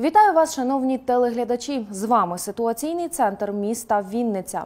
Вітаю вас, шановні телеглядачі. З вами ситуаційний центр міста Вінниця.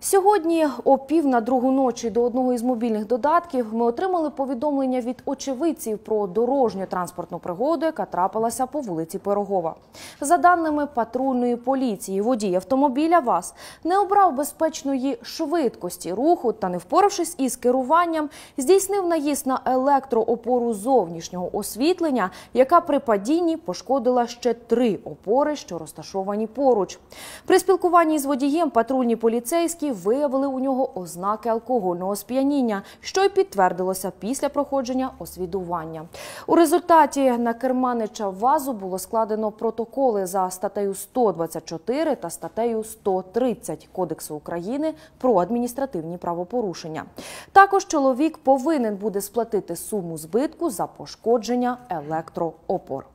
Сьогодні, о пів на другу ночі, до одного із мобільних додатків ми отримали повідомлення від очевидців про дорожню транспортну пригоду, яка трапилася по вулиці Пирогова. За даними патрульної поліції, водій автомобіля ВАЗ не обрав безпечної швидкості руху та, не впоравшись із керуванням, здійснив наїзд на електроопору зовнішнього освітлення, яка при падінні пошкодила ще три опори, що розташовані поруч. При спілкуванні з водієм патрульні поліцейські виявили у нього ознаки алкогольного сп'яніння, що й підтвердилося після проходження освідування. У результаті на керманича ВАЗу було складено протоколи за статтею 124 та статтею 130 Кодексу України про адміністративні правопорушення. Також чоловік повинен буде сплатити суму збитку за пошкодження електроопор.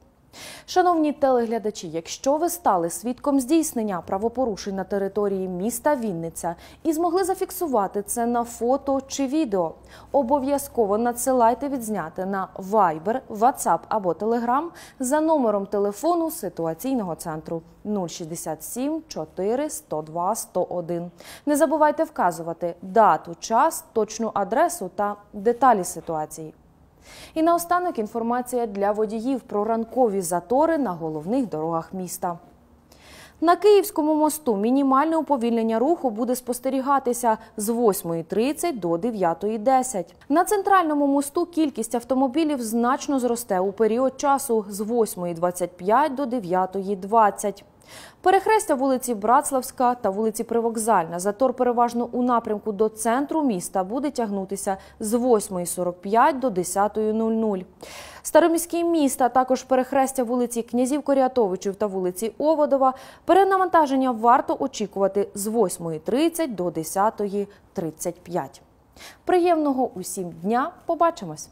Шановні телеглядачі, якщо ви стали свідком здійснення правопорушень на території міста Вінниця і змогли зафіксувати це на фото чи відео, обов'язково надсилайте відзняти на Viber, WhatsApp або Telegram за номером телефону ситуаційного центру 067 4 102 101. Не забувайте вказувати дату, час, точну адресу та деталі ситуації. І наостанок інформація для водіїв про ранкові затори на головних дорогах міста. На Київському мосту мінімальне уповільнення руху буде спостерігатися з 8.30 до 9.10. На центральному мосту кількість автомобілів значно зросте у період часу з 8.25 до 9.20. Перехрестя вулиці Братславська та вулиці Привокзальна. Затор переважно у напрямку до центру міста буде тягнутися з 8.45 до 10.00. Староміський міст, а також перехрестя вулиці Князів Коріатовичів та вулиці Оводова. Перенавантаження варто очікувати з 8.30 до 10.35. Приємного усім дня! Побачимось!